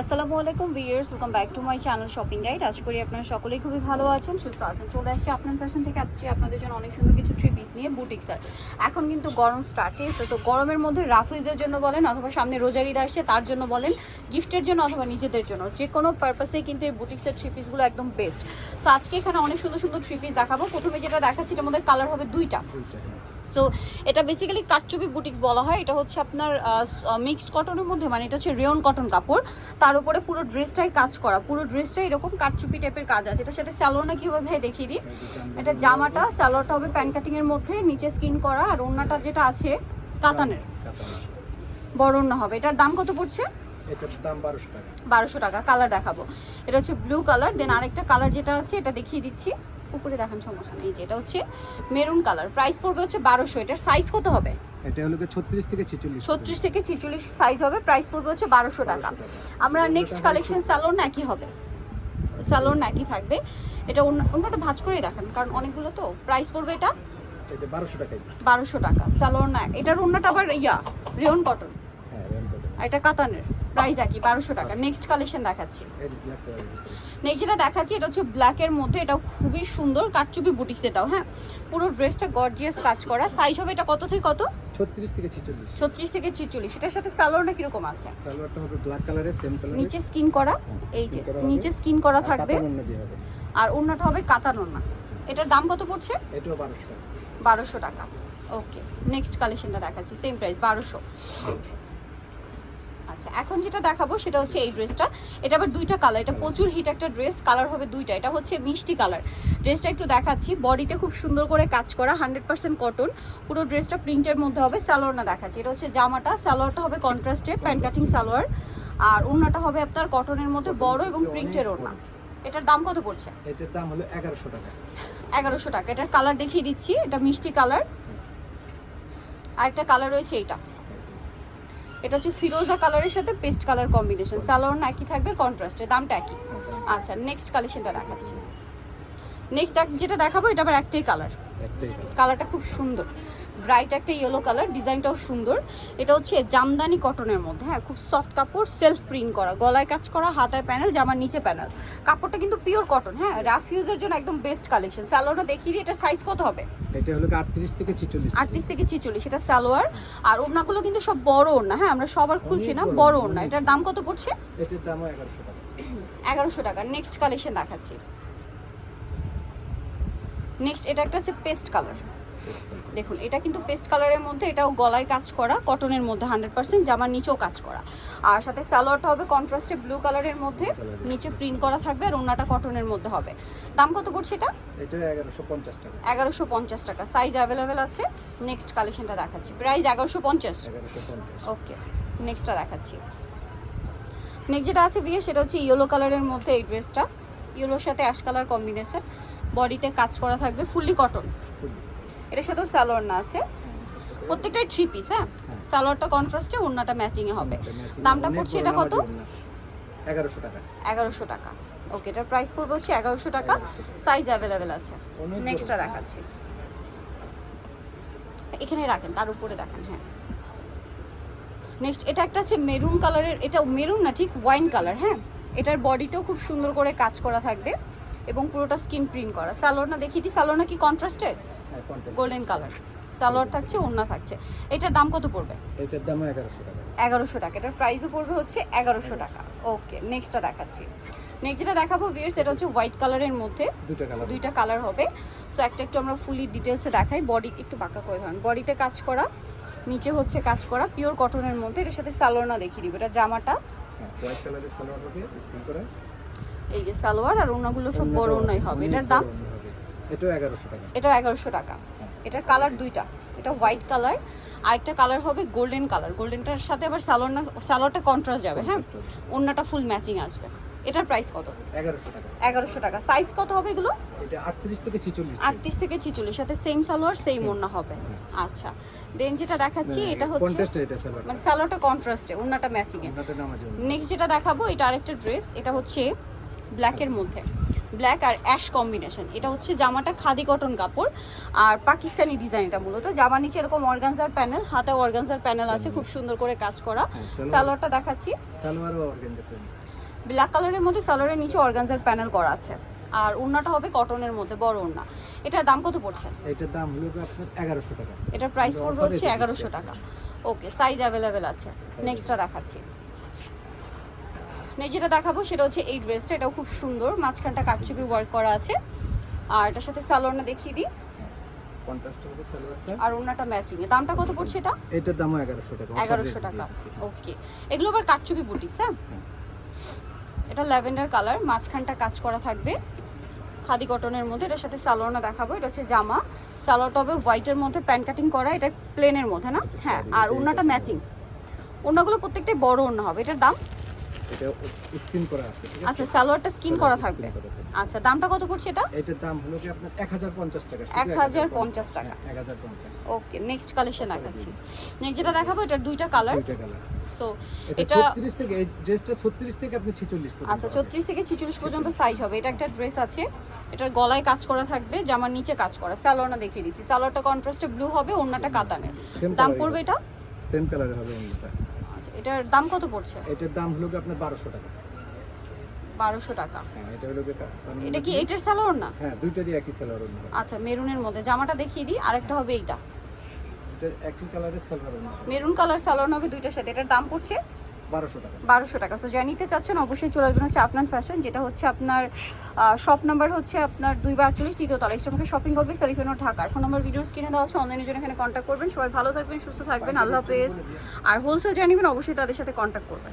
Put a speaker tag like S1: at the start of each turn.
S1: আসসালামু আলাইকুম viewers welcome back to my channel shopping guide আশা করি আপনারা সকলেই খুবই ভালো আছেন, সুস্থ আছেন। চলে আসছি আপনার ফ্যাশন থেকে। আজকে আপনাদের জন্য অনেক সুন্দর কিছু থ্রি পিস নিয়ে বুটিক্সার এখন কিন্তু গরম স্টার্ট হয়েছে তো গরমের মধ্যে রাফিজের জন্য বলেন অথবা সামনে রোজার ঈদ আসছে, তার জন্য বলেন গিফটের জন্য অথবা নিজেদের জন্য। যে কোনো পারপাসে কিন্তু এই বুটিক্সের থ্রি পিসগুলো একদম বেস্ট সো আজকে এখানে অনেক সুন্দর সুন্দর থ্রি পিস দেখাবো। প্রথমে যেটা দেখাচ্ছি, এটার মধ্যে কালার হবে দুইটা। তো এটা বেসিক্যালি কাটচুপি বুটিক্স বলা হয়। এটা হচ্ছে আপনার মিক্সড কটনের মধ্যে মানে এটা হচ্ছে রেয়ন কটন কাপড়। তার উপরে পুরো ড্রেসটাই কাজ করা। পুরো ড্রেসটাই এরকম কাটচুপি টাইপের কাজ আছে। এটার সাথে স্যালোনা কীভাবে ভাই দেখিয়ে দিই। এটা জামাটা স্যালোয়ারটা হবে প্যান কাটিংয়ের মধ্যে নিচে স্কিন করা। আর ওড়নাটা যেটা আছে কাতানের। বড় হবে। এটার দাম কত পড়ছে?
S2: এটার দাম বারোশো টাকা।
S1: বারোশো টাকা। কালার দেখাবো। এটা হচ্ছে ব্লু কালার দেন আরেকটা কালার যেটা আছে এটা দেখিয়ে দিচ্ছি। উপরে দেখান সমস্যা নেই। যেটা হচ্ছে মেরুন কালার। প্রাইস পড়বে হচ্ছে বারোশো। এটার সাইজ কত হবে?
S2: এটা হলো ছত্রিশ থেকে ছেচল্লিশ।
S1: ছত্রিশ থেকে ছিচল্লিশ সাইজ হবে। প্রাইস পড়বে হচ্ছে টাকা। আমরা নেক্সট কালেকশন স্যালোন একই হবে। স্যালোন একই থাকবে। এটা অন্যটা ভাঁজ দেখান কারণ অনেকগুলো তো। প্রাইস পড়বে এটা? টাকা। স্যালোন এটার অন্যটা আবার ইয়া রেয়ন কটন
S2: হ্যাঁ কটন
S1: এটা কাতানের। প্রাইস একই বারোশো টাকা। নেক্সট কালেকশন দেখাচ্ছি। নেক্সট যেটা দেখাচ্ছি এটা হচ্ছে ব্ল্যাকের মধ্যে এটাও খুবই সুন্দর কাটচুপি বুটিক্স এটাও হ্যাঁ? পুরো ড্রেসটা গর্জিয়াস কাজ করা। সাইজ হবে এটা কত থেকে কত?
S2: ছত্রিশ থেকে ছেচল্লিশ।
S1: ছত্রিশ থেকে ছিচল্লিশ। এটার সাথে কীরকম আছে?
S2: সালোয়ারটা হবে ব্ল্যাক কালারের সেম কালারের
S1: নিচে স্কিন করা এই যে নিচে স্কিন করা থাকবে। আর অন্যটা হবে কাতান ওড়না। এটার দাম কত পড়ছে?
S2: টাকা।
S1: ওকে নেক্সট কালেকশনটা দেখাচ্ছি সেম প্রাইস আচ্ছা এখন যেটা দেখাবো সেটা হচ্ছে এই ড্রেসটা এটা আবার দুইটা কালার এটা প্রচুর হিট একটা ড্রেস কালার হবে দুইটা। এটা হচ্ছে মিষ্টি কালার ড্রেসটা একটু দেখাচ্ছি। বডিতে খুব সুন্দর করে কাজ করা হান্ড্রেড পার্সেন্ট কটন পুরো ড্রেসটা প্রিন্টের মধ্যে হবে সালোয়ার না দেখাচ্ছি। এটা হচ্ছে জামাটা সালোয়ারটা হবে কন্ট্রাস্টে প্যান্ট কাটিং সালোয়ার আর ওড়নাটা হবে আপনার কটনের মধ্যে বড় এবং প্রিন্টের ওড়না। এটার দাম কত পড়ছে?
S2: এটার দাম হলো এগারোশো টাকা।
S1: এগারোশো টাকা। এটার কালার দেখিয়ে দিচ্ছি। এটা মিষ্টি কালার আর একটা কালার রয়েছে এইটা। এটা হচ্ছে ফিরোজা কালারের সাথে পেস্ট কালার কম্বিনেশন। স্যালোয়ার না একই থাকবে কন্ট্রাস্টে দামটা একই। আচ্ছা নেক্সট কালেকশনটা দেখাচ্ছি। নেক্সট যেটা দেখাবো এটা আবার একটাই কালার কালারটা খুব সুন্দর। ব্রাইট একটা ইয়েলো কালার ডিজাইনটাও সুন্দর। এটা হচ্ছে জামদানি কটনের মধ্যে হ্যাঁ খুব সফট কাপড় সেলফ প্রিন্ট করা। গলায় কাজ করা হাতায় প্যানেল জামার নিচে প্যানেল কাপড়টা কিন্তু পিওর কটন হ্যাঁ রাফ ইউজের জন্য একদম বেস্ট কালেকশন স্যালোয়ারটা দেখিয়ে দিই এটা সাইজ কত হবে?
S2: এটা হলো আটত্রিশ থেকে ছেচল্লিশ?
S1: আটত্রিশ থেকে ছিচল্লিশ এটা সালোয়ার। আর ওড়নাগুলো কিন্তু সব বড় ওড়না হ্যাঁ আমরা সবার খুলছি না
S2: বড়,
S1: ওড়না। এটার দাম কত পড়ছে?
S2: এটার দামও এগারোশো টাকা।
S1: এগারোশো টাকা। নেক্সট কালেকশন দেখাচ্ছি। নেক্সট এটা একটা হচ্ছে পেস্ট কালার দেখুন এটা কিন্তু পেস্ট কালারের মধ্যে এটাও গলায় কাজ করা কটনের মধ্যে হান্ড্রেড পার্সেন্ট জামার নিচেও কাজ করা। আর সাথে সালোয়ারটা হবে কন্ট্রাস্টে ব্লু কালারের মধ্যে নিচে প্রিন্ট করা থাকবে আর ওড়নাটা কটনের মধ্যে হবে। দাম কত পড়ছে এটা?
S2: এগারোশো পঞ্চাশ টাকা।
S1: সাইজ অ্যাভেলেবেল আছে। নেক্সট কালেকশনটা দেখাচ্ছি। প্রাইস এগারোশো পঞ্চাশ?
S2: এগারোশো পঞ্চাশ।
S1: ওকে নেক্সটটা দেখাচ্ছি। নেক্সট যেটা আছে বিয়ে সেটা হচ্ছে ইয়েলো কালারের মধ্যে এই ড্রেসটা ইয়েলোর সাথে অ্যাশ কালার কম্বিনেশন বডিতে কাজ করা থাকবে ফুললি কটন এটার সাথেও সালোয়ার না আছে। প্রত্যেকটাই থ্রি পিস হ্যাঁ? সালোয়ারটা কন্ট্রাস্টে ওড়নাটা ম্যাচিংয়ে হবে। দামটা পড়ছে এটা কত?
S2: এগারোশো টাকা।
S1: এগারোশো টাকা। ওকে এটার প্রাইস পড়বে হচ্ছে এগারোশো টাকা। সাইজ অ্যাভেলেবেল আছে। নেক্সটটা দেখাচ্ছি। এখানে রাখেন তার উপরে দেখেন হ্যাঁ। নেক্সট এটা একটা আছে মেরুন কালারের এটা মেরুন না ঠিক ওয়াইন কালার হ্যাঁ? এটার বডিতেও খুব সুন্দর করে কাজ করা থাকবে। এবং পুরোটা স্কিন প্রিন্ট করা। সালোয়ারটা দেখিয়ে দিই সালোয়ারটা কি কন্ট্রাস্টেড?
S2: হ্যাঁ
S1: গোল্ডেন কালার সালোয়ার থাকছে ওড়না থাকছে। এটার দাম কত পড়বে?
S2: এটার দামও এগারোশো টাকা।
S1: এগারোশো টাকা। এটার প্রাইসও পড়বে হচ্ছে এগারোশো টাকা। ওকে নেক্সটটা দেখাচ্ছি। নেক্সট যেটা দেখাবো ভিয়ার সেটা হচ্ছে হোয়াইট কালারের মধ্যে দুইটা কালার হবে। সো একটা একটু আমরা ফুলি ডিটেলসে দেখাই। বডি একটু বাঁকা করে ধরেন। বডিতে কাজ করা নিচে হচ্ছে কাজ করা পিওর কটনের মধ্যে। এটার সাথে সালোয়ার না দেখিয়ে দিব এটা জামাটা।
S2: হ্যাঁ হোয়াইট কালারের সালোয়ার হবে স্কিন করা।
S1: এই যে সালোয়ার আর ওনাগুলো সব বড় ওনাই হবে। এটার দাম?
S2: এটাও এগারোশো টাকা।
S1: এটাও এগারোশো টাকা। এটার কালার দুইটা। এটা হোয়াইট কালার। আর একটা কালার হবে গোল্ডেন কালার। গোল্ডেনটার সাথে আবার সালোয়ার সালোয়ারটা কন্ট্রাস্ট যাবে হ্যাঁ? ওড়নাটা ফুল ম্যাচিং আসবে। এটার প্রাইস কত?
S2: এগারোশো টাকা।
S1: এগারোশো টাকা। সাইজ কত হবে এগুলো?
S2: এটা আটত্রিশ থেকে ছেচল্লিশ।
S1: আটত্রিশ থেকে ছিচল্লিশ। সাথে সেম সালোয়ার সেম ওড়না হবে। আচ্ছা। দেন যেটা দেখাচ্ছি এটা হচ্ছে
S2: কন্টেস্ট এটা সালোয়ার
S1: মানে সালোয়ারটা কন্ট্রাস্টে ওড়নাটা ম্যাচিং এ। নেক্সট যেটা দেখাবো এটা আরেকটা ড্রেস এটা হচ্ছে ব্ল্যাকের মধ্যে। ব্ল্যাক আর অ্যাশ কম্বিনেশন এটা হচ্ছে জামাটা খাদি কটন কাপড় আর পাকিস্তানি ডিজাইন এটা মূলত। জামার নিচে এরকম অর্গানজার প্যানেল হাতে অর্গানজার প্যানেল আছে খুব সুন্দর করে কাজ করা।
S2: হ্যাঁ,
S1: সালোয়ারটা দেখাচ্ছি। ব্ল্যাক কালারের মধ্যে সালোয়ারের নিচে অর্গানজার প্যানেল করা আছে। আর ওড়নাটা হবে কটনের মধ্যে বড় ওড়না। এটার দাম কত পড়ছে?
S2: এটার দাম হলো আপনার এগারোশো টাকা।
S1: এটার প্রাইস পড়বে হচ্ছে
S2: রেটে
S1: এগারোশো
S2: দিচ্ছি
S1: টাকা। ওকে সাইজ অ্যাভেলেবেল আছে। নেক্সটটা দেখাচ্ছি। যেটা দেখাবো সেটা হচ্ছে এই ড্রেসটা এটাও খুব সুন্দর। মাঝখানটা কাটচুপি ওয়ার্ক করা আছে। আর এটার সাথে সালোয়ারটা দেখিয়ে দিই। আর ওড়নাটা ম্যাচিং এ। দামটা কত পড়ছে এটা?
S2: এটার দামও এগারোশো টাকা।
S1: ওকে এগুলো আবার কাটচুপি বুটিস হ্যাঁ?
S2: হ্যাঁ।
S1: এটা ল্যাভেন্ডার কালার মাঝখানটা কাজ করা থাকবে। খাদি কটনের মধ্যে। এটার সাথে সালোয়ারটা দেখাবো। এটা হচ্ছে জামা। সালোয়ারটা হবে হোয়াইটের মধ্যে প্যান্ট কাটিং করা। এটা প্লেনের মধ্যে না? হ্যাঁ। আর ওড়নাটা ম্যাচিং প্রত্যেকটাই বড় ওড়না হবে। এটার দাম?
S2: এটা স্ক্রিন করা আছে
S1: আচ্ছা সালোয়ারটা স্কিন করা থাকবে। আচ্ছা দামটা কত পড়ছে এটা?
S2: এটার দাম হলো কি আপনার এক হাজার পঞ্চাশ টাকা
S1: 1050 টাকা।
S2: এক হাজার পঞ্চাশ।
S1: ওকে নেক্সট কালেকশন দেখাচ্ছি। নেক্সট যেটা দেখাবো এটার দুইটা কালার
S2: দুইটা কালার
S1: সো
S2: এটা
S1: এটা
S2: ছত্রিশ থেকে ড্রেসটা ছত্রিশ থেকে আপনি ছেচল্লিশ পর্যন্ত
S1: আচ্ছা ছত্রিশ থেকে ছিচল্লিশ পর্যন্ত সাইজ হবে। এটা একটা ড্রেস আছে। এটার গলায় কাজ করা থাকবে জামার নিচে কাজ করা। সালোয়ারটা দেখিয়ে দিচ্ছি। সালোয়ারটা কন্ট্রাস্টে ব্লু হবে ওড়নাটা কাতানের। দাম পড়বে এটা?
S2: সেম কালারে হবে
S1: আচ্ছা এটার দাম কত পড়ছে?
S2: এটার দাম হলো কি আপনার বারোশো টাকা।
S1: বারোশো টাকা।
S2: হ্যাঁ এটা হলো
S1: এটা কি এটার সালোয়ার না?
S2: হ্যাঁ দুইটারই একই সালোয়ার অন্য
S1: আচ্ছা মেরুনের মধ্যে। জামাটা দেখিয়ে দিই আরেকটা হবে এইটা।
S2: এটা একই কালারের সালোয়ার
S1: মেরুন কালার সালোয়ার হবে দুইটার সাথে। এটার দাম পড়ছে
S2: বারোশো টাকা।
S1: বারোশো টাকা। সো যা নিতে চাচ্ছেন অবশ্যই চলে আসবেন হচ্ছে আপনার ফ্যাশন যেটা হচ্ছে আপনার শপ নাম্বার হচ্ছে আপনার দুই বা আটচল্লিশ তৃতীয় তলা। শপিং করবে সেলিফেনো ঢাকার ফোন নাম্বার ভিডিওস কিনে দেওয়া আছে অনলাইনের জন্য এখানে কন্ট্যাক্ট করবেন। সবাই ভালো থাকবেন সুস্থ থাকবেন আল্লাহ হাফেজ। আর হোলসেল জানিবেন অবশ্যই তাদের সাথে কন্ট্যাক্ট করবেন।